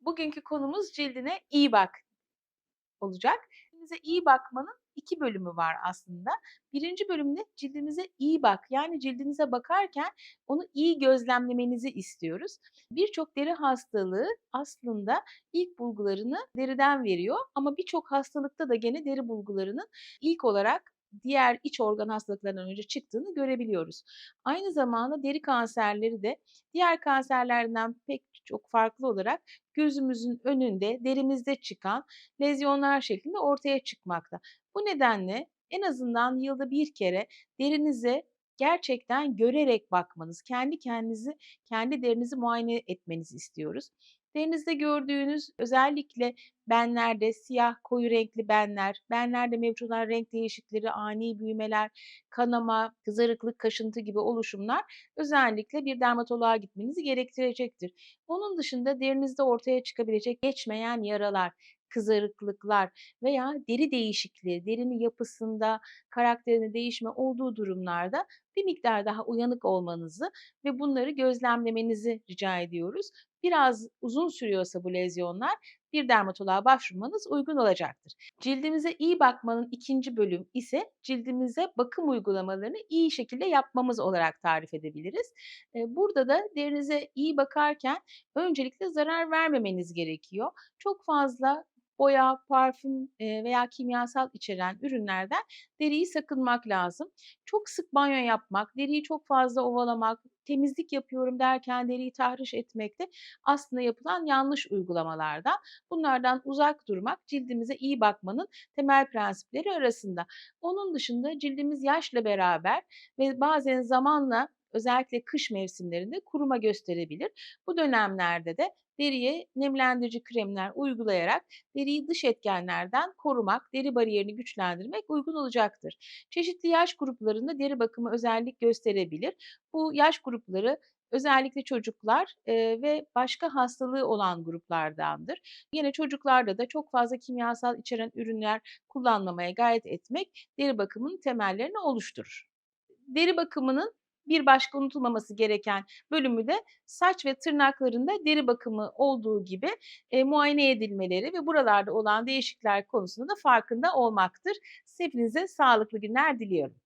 Bugünkü konumuz cildine iyi bak olacak. Cildinize iyi bakmanın iki bölümü var aslında. Birinci bölümde cildinize iyi bak. Yani cildinize bakarken onu iyi gözlemlemenizi istiyoruz. Birçok deri hastalığı aslında ilk bulgularını deriden veriyor ama birçok hastalıkta da gene deri bulgularının ilk olarak diğer iç organ hastalıklarından önce çıktığını görebiliyoruz. Aynı zamanda deri kanserleri de diğer kanserlerden pek çok farklı olarak gözümüzün önünde, derimizde çıkan lezyonlar şeklinde ortaya çıkmakta. Bu nedenle en azından yılda bir kere derinize gerçekten görerek bakmanız, kendi kendinizi, kendi derinizi muayene etmenizi istiyoruz. Derinizde gördüğünüz özellikle benlerde siyah koyu renkli benler, benlerde mevcut olan renk değişikleri, ani büyümeler, kanama, kızarıklık, kaşıntı gibi oluşumlar özellikle bir dermatoloğa gitmenizi gerektirecektir. Onun dışında derinizde ortaya çıkabilecek geçmeyen yaralar, kızarıklıklar veya deri değişikliği, derinin yapısında, karakterinde değişme olduğu durumlarda bir miktar daha uyanık olmanızı ve bunları gözlemlemenizi rica ediyoruz. Biraz uzun sürüyorsa bu lezyonlar bir dermatoloğa başvurmanız uygun olacaktır. Cildimize iyi bakmanın ikinci bölüm ise cildimize bakım uygulamalarını iyi şekilde yapmamız olarak tarif edebiliriz. Burada da derinize iyi bakarken öncelikle zarar vermemeniz gerekiyor. Çok fazla boya, parfüm veya kimyasal içeren ürünlerden deriyi sakınmak lazım. Çok sık banyo yapmak, deriyi çok fazla ovalamak, temizlik yapıyorum derken deriyi tahriş etmek de aslında yapılan yanlış uygulamalardan. Bunlardan uzak durmak cildimize iyi bakmanın temel prensipleri arasında. Onun dışında cildimiz yaşla beraber ve bazen zamanla özellikle kış mevsimlerinde kuruma gösterebilir. Bu dönemlerde de deriye nemlendirici kremler uygulayarak deriyi dış etkenlerden korumak, deri bariyerini güçlendirmek uygun olacaktır. Çeşitli yaş gruplarında deri bakımı özellik gösterebilir. Bu yaş grupları özellikle çocuklar ve başka hastalığı olan gruplardandır. Yine çocuklarda da çok fazla kimyasal içeren ürünler kullanmamaya gayret etmek deri bakımının temellerini oluşturur. Deri bakımının bir başka unutulmaması gereken bölümü de saç ve tırnaklarında deri bakımı olduğu gibi e, muayene edilmeleri ve buralarda olan değişiklikler konusunda da farkında olmaktır. Hepinize sağlıklı günler diliyorum.